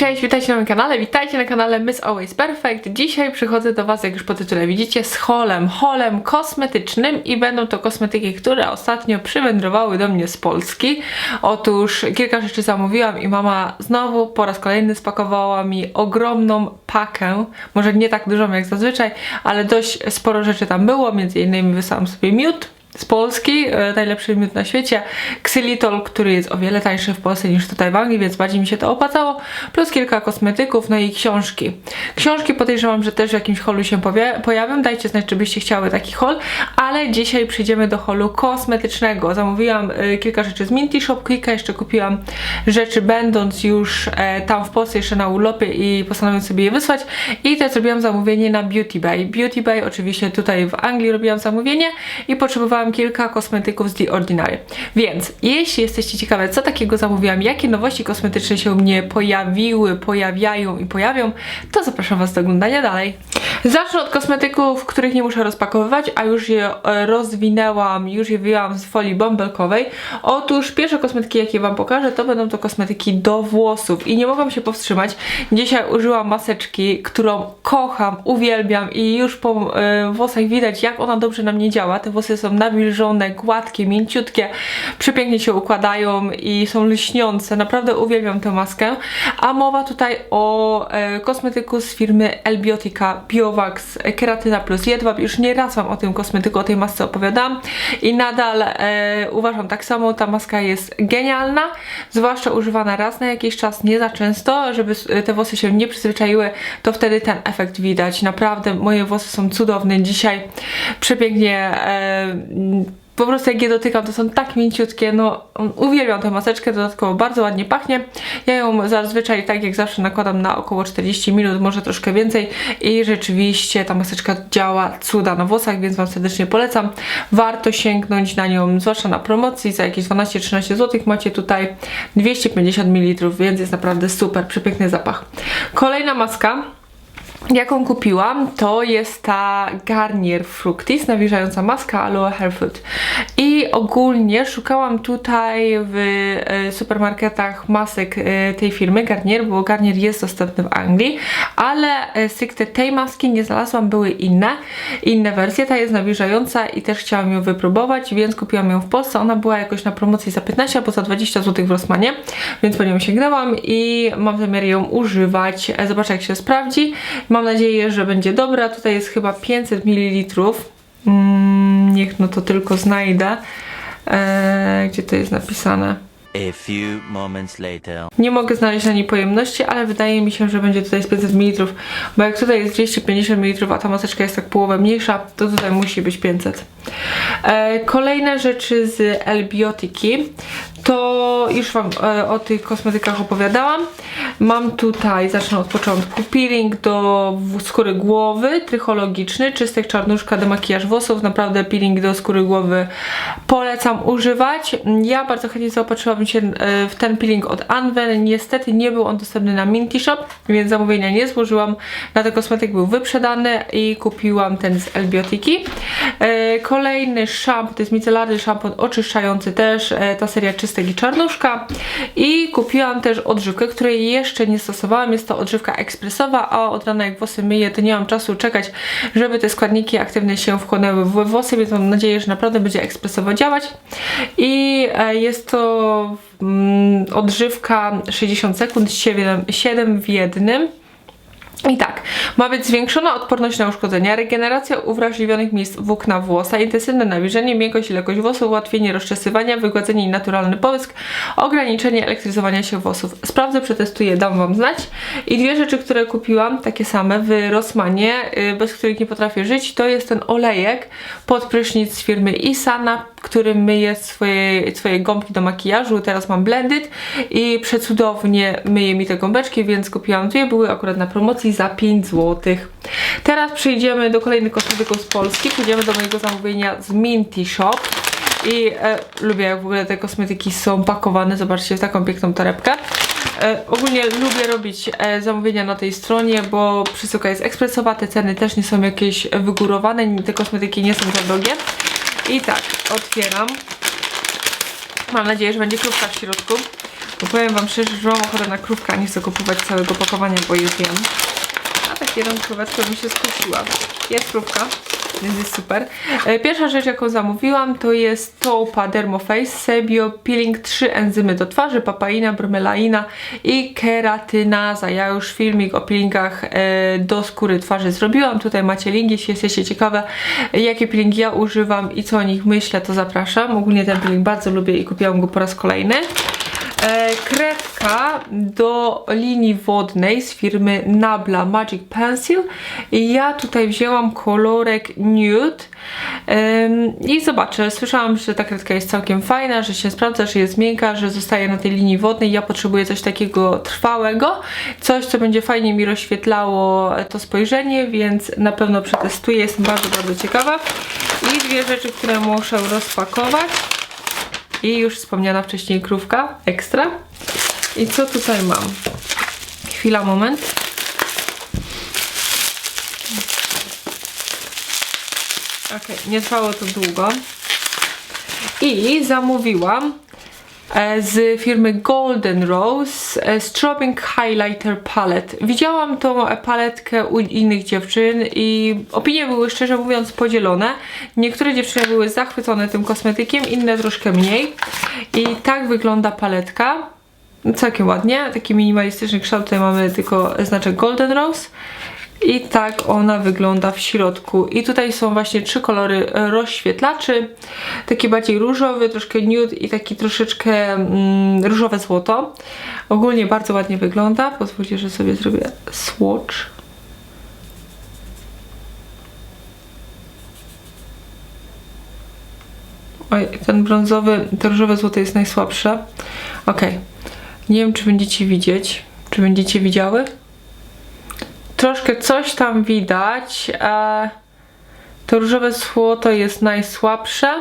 Cześć, witajcie na moim kanale, witajcie na kanale Miss Always Perfect. Dzisiaj przychodzę do Was, jak już po tytule widzicie, z holem, holem kosmetycznym i będą to kosmetyki, które ostatnio przywędrowały do mnie z Polski. Otóż kilka rzeczy zamówiłam i mama znowu po raz kolejny spakowała mi ogromną pakę, może nie tak dużą jak zazwyczaj, ale dość sporo rzeczy tam było, między innymi wysłałam sobie miód, z Polski, e, najlepszy miód na świecie, Xylitol, który jest o wiele tańszy w Polsce niż tutaj w Anglii, więc bardziej mi się to opłacało, plus kilka kosmetyków, no i książki. Książki podejrzewam, że też w jakimś holu się pojawią, dajcie znać, czy byście chciały taki hol, ale dzisiaj przyjdziemy do holu kosmetycznego. Zamówiłam e, kilka rzeczy z Minty Shop, kilka jeszcze kupiłam rzeczy będąc już e, tam w Polsce, jeszcze na urlopie i postanowiłam sobie je wysłać i też zrobiłam zamówienie na Beauty Bay. Beauty Bay oczywiście tutaj w Anglii robiłam zamówienie i potrzebowałam kilka kosmetyków z The Ordinary. Więc jeśli jesteście ciekawe, co takiego zamówiłam, jakie nowości kosmetyczne się u mnie pojawiły, pojawiają i pojawią, to zapraszam Was do oglądania dalej. Zacznę od kosmetyków, których nie muszę rozpakowywać, a już je e, rozwinęłam, już je wyjęłam z folii bąbelkowej. Otóż pierwsze kosmetyki, jakie Wam pokażę, to będą to kosmetyki do włosów i nie mogłam się powstrzymać. Dzisiaj użyłam maseczki, którą kocham, uwielbiam i już po e, włosach widać, jak ona dobrze na mnie działa. Te włosy są nawilżone, gładkie, mięciutkie, przepięknie się układają i są lśniące. Naprawdę uwielbiam tę maskę. A mowa tutaj o e, kosmetyku z firmy Elbiotica Biowax Keratyna Plus Jedwab. Już nie raz Wam o tym kosmetyku, o tej masce opowiadam i nadal e, uważam tak samo. Ta maska jest genialna, zwłaszcza używana raz na jakiś czas, nie za często, żeby te włosy się nie przyzwyczaiły, to wtedy ten efekt widać. Naprawdę moje włosy są cudowne. Dzisiaj przepięknie e, po prostu jak je dotykam, to są tak mięciutkie, no uwielbiam tę maseczkę, dodatkowo bardzo ładnie pachnie. Ja ją zazwyczaj tak jak zawsze nakładam na około 40 minut, może troszkę więcej i rzeczywiście ta maseczka działa cuda na włosach, więc Wam serdecznie polecam. Warto sięgnąć na nią, zwłaszcza na promocji, za jakieś 12-13 zł macie tutaj 250 ml, więc jest naprawdę super, przepiękny zapach. Kolejna maska jaką kupiłam, to jest ta Garnier Fructis, nawilżająca maska Aloe Hair Food. I ogólnie szukałam tutaj w e, supermarketach masek e, tej firmy Garnier, bo Garnier jest dostępny w Anglii, ale e, stricte tej maski nie znalazłam, były inne, inne wersje. Ta jest nawilżająca i też chciałam ją wypróbować, więc kupiłam ją w Polsce. Ona była jakoś na promocji za 15 albo za 20 zł w Rossmanie, więc po nią sięgnęłam i mam zamiar ją używać. Zobaczę jak się sprawdzi. Mam nadzieję, że będzie dobra. Tutaj jest chyba 500 ml. Mm, niech no to tylko znajdę. E, gdzie to jest napisane? A few moments later. Nie mogę znaleźć na niej pojemności, ale wydaje mi się, że będzie tutaj z 500 ml, bo jak tutaj jest 250 ml, a ta maseczka jest tak połowę mniejsza, to tutaj musi być 500. E, kolejne rzeczy z Elbiotiki, to już Wam e, o tych kosmetykach opowiadałam. Mam tutaj, zacznę od początku, peeling do skóry głowy, trychologiczny, czystek czarnuszka, demakijaż włosów, naprawdę peeling do skóry głowy polecam używać. Ja bardzo chętnie zaopatrzyłabym się e, w ten peeling od Anwen, niestety nie był on dostępny na Minty Shop, więc zamówienia nie złożyłam, na ten kosmetyk był wyprzedany i kupiłam ten z Elbiotiki. E, Kolejny szampon, to jest micelarny szampon oczyszczający też, ta seria czystek i czarnuszka. I kupiłam też odżywkę, której jeszcze nie stosowałam, jest to odżywka ekspresowa, a od rana jak włosy myję, to nie mam czasu czekać, żeby te składniki aktywne się wchłonęły w włosy, więc mam nadzieję, że naprawdę będzie ekspresowo działać. I e, jest to mm, odżywka 60 sekund, 7, 7 w jednym i tak, ma być zwiększona odporność na uszkodzenia, regeneracja uwrażliwionych miejsc włókna włosa, intensywne nawilżenie, miękkość i lekkość włosów, ułatwienie rozczesywania, wygładzenie i naturalny połysk, ograniczenie elektryzowania się włosów. Sprawdzę, przetestuję, dam Wam znać. I dwie rzeczy, które kupiłam, takie same w Rossmanie, y, bez których nie potrafię żyć, to jest ten olejek pod prysznic z firmy Isana, którym myję swoje, swoje gąbki do makijażu. Teraz mam blended i przecudownie myje mi te gąbeczki, więc kupiłam dwie, były akurat na promocji za 5 zł. Teraz przejdziemy do kolejnych kosmetyków z Polski. Pójdziemy do mojego zamówienia z Minty Shop. I e, lubię jak w ogóle te kosmetyki są pakowane. Zobaczcie, w taką piękną torebkę. E, ogólnie lubię robić e, zamówienia na tej stronie, bo przesyłka jest ekspresowa, te ceny też nie są jakieś wygórowane, te kosmetyki nie są za drogie. I tak, otwieram. Mam nadzieję, że będzie krówka w środku. Bo powiem wam szczerze, że mam ochotę na krówkę, a nie chcę kupować całego pakowania, bo je wiem. A tak jedną króweczkę mi się skusiła. Jest krówka, więc jest super. E, Pierwsza rzecz, jaką zamówiłam, to jest Topa Dermoface Sebio Peeling 3 enzymy do twarzy, papaina, bromelaina i keratynaza. Ja już filmik o peelingach e, do skóry twarzy zrobiłam. Tutaj macie link, jeśli jesteście ciekawe, jakie peelingi ja używam i co o nich myślę, to zapraszam. Ogólnie ten peeling bardzo lubię i kupiłam go po raz kolejny. E, kredka do linii wodnej z firmy Nabla Magic Pencil. I ja tutaj wzięłam kolorek Nude. I zobaczę, słyszałam, że ta kredka jest całkiem fajna, że się sprawdza, że jest miękka, że zostaje na tej linii wodnej, ja potrzebuję coś takiego trwałego, coś co będzie fajnie mi rozświetlało to spojrzenie, więc na pewno przetestuję, jestem bardzo, bardzo ciekawa. I dwie rzeczy, które muszę rozpakować i już wspomniana wcześniej krówka ekstra. I co tutaj mam? Chwila, moment. Ok, nie trwało to długo. I zamówiłam z firmy Golden Rose e, Strobing Highlighter Palette. Widziałam tą e, paletkę u innych dziewczyn i opinie były szczerze mówiąc podzielone. Niektóre dziewczyny były zachwycone tym kosmetykiem, inne troszkę mniej. I tak wygląda paletka. Całkiem ładnie, taki minimalistyczny kształt. Tutaj mamy tylko znaczek Golden Rose. I tak ona wygląda w środku. I tutaj są właśnie trzy kolory rozświetlaczy. Taki bardziej różowy, troszkę nude i taki troszeczkę mm, różowe złoto. Ogólnie bardzo ładnie wygląda. Pozwólcie, że sobie zrobię swatch. Oj, ten brązowy, to różowe złoto jest najsłabsze. Ok. Nie wiem, czy będziecie widzieć. Czy będziecie widziały? Troszkę coś tam widać. E, to różowe złoto jest najsłabsze.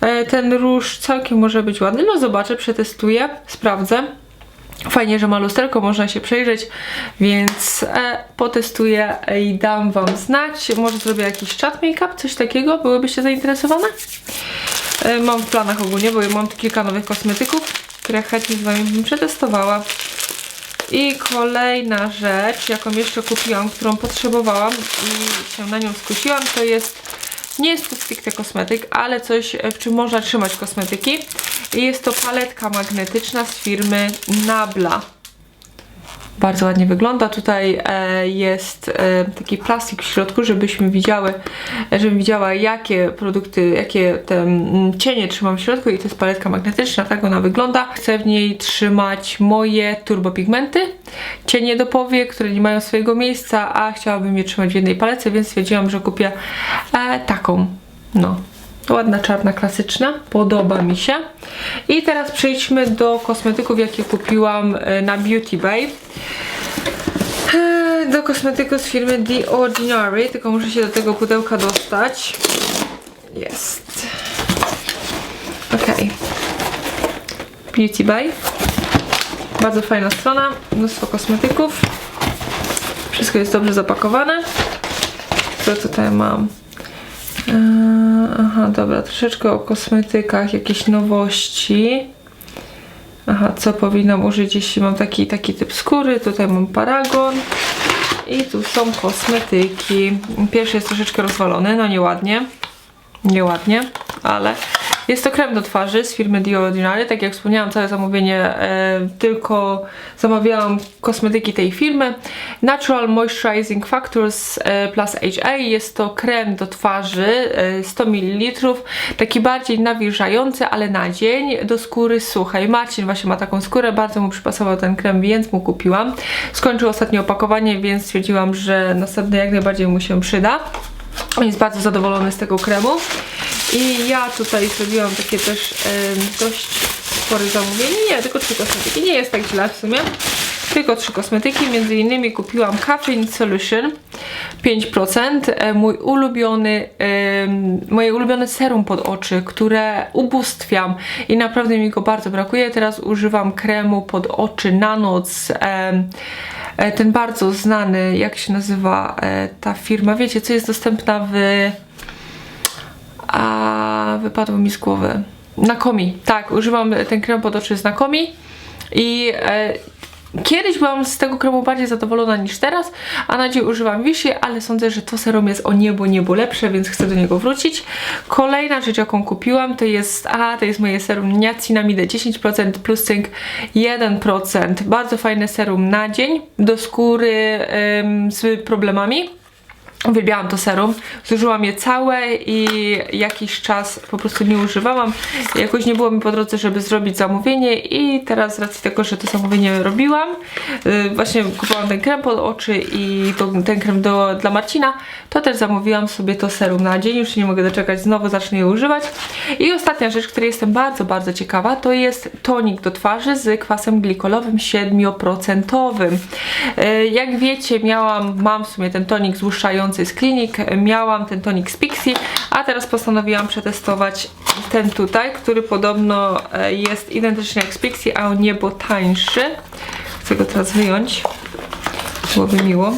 E, ten róż całkiem może być ładny. No zobaczę, przetestuję, sprawdzę. Fajnie, że ma lusterko, można się przejrzeć, więc e, potestuję i dam Wam znać. Może zrobię jakiś chat make-up, coś takiego. Byłybyście zainteresowane? Mam w planach ogólnie, bo mam kilka nowych kosmetyków, które chętnie z Wami bym przetestowała. I kolejna rzecz, jaką jeszcze kupiłam, którą potrzebowałam i się na nią skusiłam, to jest, nie jest to stricte kosmetyk, ale coś, w czym można trzymać kosmetyki. I jest to paletka magnetyczna z firmy Nabla. Bardzo ładnie wygląda. Tutaj e, jest e, taki plastik w środku, żebyśmy widziały, żebym widziała jakie produkty, jakie te cienie trzymam w środku i to jest paletka magnetyczna, tak ona wygląda. Chcę w niej trzymać moje turbopigmenty, cienie do powiek, które nie mają swojego miejsca, a chciałabym je trzymać w jednej palece, więc stwierdziłam, że kupię e, taką. No, Ładna, czarna, klasyczna. Podoba mi się. I teraz przejdźmy do kosmetyków, jakie kupiłam e, na Beauty Bay. E, Do kosmetyku z firmy The Ordinary, tylko muszę się do tego pudełka dostać. Jest. Ok. Beauty Bay. Bardzo fajna strona, mnóstwo kosmetyków. Wszystko jest dobrze zapakowane. Co tutaj mam? Eee, Aha, dobra, troszeczkę o kosmetykach, jakieś nowości. Aha, co powinnam użyć, jeśli mam taki, taki typ skóry. Tutaj mam paragon. I tu są kosmetyki. Pierwszy jest troszeczkę rozwalony, no nieładnie. Nieładnie, ale jest to krem do twarzy z firmy The Ordinary. Tak jak wspomniałam, całe zamówienie e, tylko zamawiałam kosmetyki tej firmy. Natural Moisturizing Factors e, plus HA. Jest to krem do twarzy e, 100 ml. Taki bardziej nawilżający, ale na dzień do skóry suchej. Marcin właśnie ma taką skórę, bardzo mu przypasował ten krem, więc mu kupiłam. Skończył ostatnie opakowanie, więc stwierdziłam, że następny jak najbardziej mu się przyda. On jest bardzo zadowolony z tego kremu. I ja tutaj zrobiłam takie też dość spore zamówienie. Nie, tylko trzy kosmetyki. Nie jest tak źle w sumie. Tylko trzy kosmetyki. Między innymi kupiłam Caffeine Solution 5%. E, Mój ulubiony, moje ulubione serum pod oczy, które ubóstwiam i naprawdę mi go bardzo brakuje. Teraz używam kremu pod oczy na noc. e, ten bardzo znany, jak się nazywa e, ta firma, wiecie, co jest dostępna w wypadło mi z głowy. Nakomi, tak, używam ten krem pod oczy z Nakomi. I e, Kiedyś byłam z tego kremu bardziej zadowolona niż teraz, a na dzień używam Vichy, ale sądzę, że to serum jest o niebo, niebo lepsze, więc chcę do niego wrócić. Kolejna rzecz, jaką kupiłam, to jest, a to jest moje serum niacinamide 10% plus cynk 1%. Bardzo fajne serum na dzień do skóry em, z problemami. Uwielbiałam to serum, zużyłam je całe i jakiś czas po prostu nie używałam. Jakoś nie było mi po drodze, żeby zrobić zamówienie i teraz z racji tego, że to zamówienie robiłam, yy, właśnie kupowałam ten krem pod oczy i ten krem do, dla Marcina, to też zamówiłam sobie to serum na dzień, już nie mogę doczekać, znowu zacznę je używać. I ostatnia rzecz, której jestem bardzo, bardzo ciekawa, to jest tonik do twarzy z kwasem glikolowym 7%. Yy, Jak wiecie, miałam, mam w sumie ten tonik złuszczający z Clinic, miałam ten tonik z Pixie, a teraz postanowiłam przetestować ten tutaj, który podobno e, jest identyczny jak z Pixie, a o niebo tańszy. Chcę go teraz wyjąć, byłoby miło.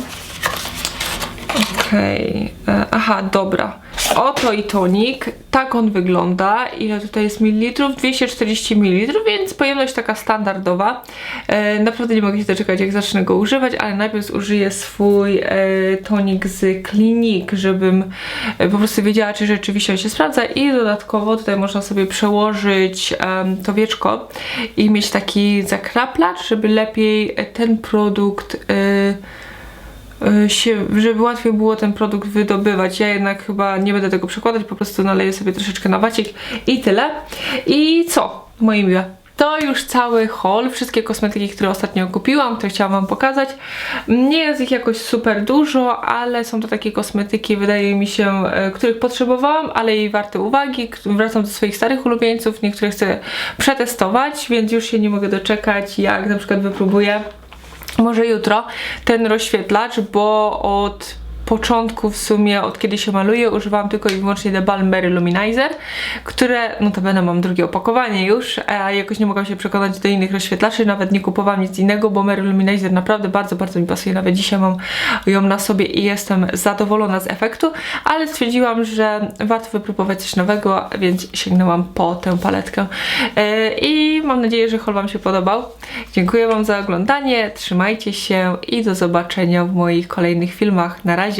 Okej, e, aha, dobra. Oto i tonik, tak on wygląda. Ile tutaj jest mililitrów? 240 ml, więc pojemność taka standardowa. E, naprawdę nie mogę się doczekać, jak zacznę go używać, ale najpierw zużyję swój e, tonik z Clinique, żebym e, po prostu wiedziała, czy rzeczywiście on się sprawdza. I dodatkowo tutaj można sobie przełożyć em, to wieczko i mieć taki zakraplacz, żeby lepiej e, ten produkt. E, się, żeby łatwiej było ten produkt wydobywać. Ja jednak chyba nie będę tego przekładać, po prostu naleję sobie troszeczkę na wacik i tyle. I co, moje miłe? To już cały haul, wszystkie kosmetyki, które ostatnio kupiłam, które chciałam Wam pokazać. Nie jest ich jakoś super dużo, ale są to takie kosmetyki, wydaje mi się, e, których potrzebowałam, ale i warte uwagi. Wracam do swoich starych ulubieńców, niektóre chcę przetestować, więc już się nie mogę doczekać, jak na przykład wypróbuję może jutro ten rozświetlacz, bo od początku w sumie, od kiedy się maluję, używałam tylko i wyłącznie The Balm Berry Luminizer, które, no to będę mam drugie opakowanie już, a jakoś nie mogłam się przekonać do innych rozświetlaczy, nawet nie kupowałam nic innego, bo Berry Luminizer naprawdę bardzo, bardzo mi pasuje, nawet dzisiaj mam ją na sobie i jestem zadowolona z efektu, ale stwierdziłam, że warto wypróbować coś nowego, więc sięgnęłam po tę paletkę E, i mam nadzieję, że haul Wam się podobał. Dziękuję Wam za oglądanie, trzymajcie się i do zobaczenia w moich kolejnych filmach. Na razie,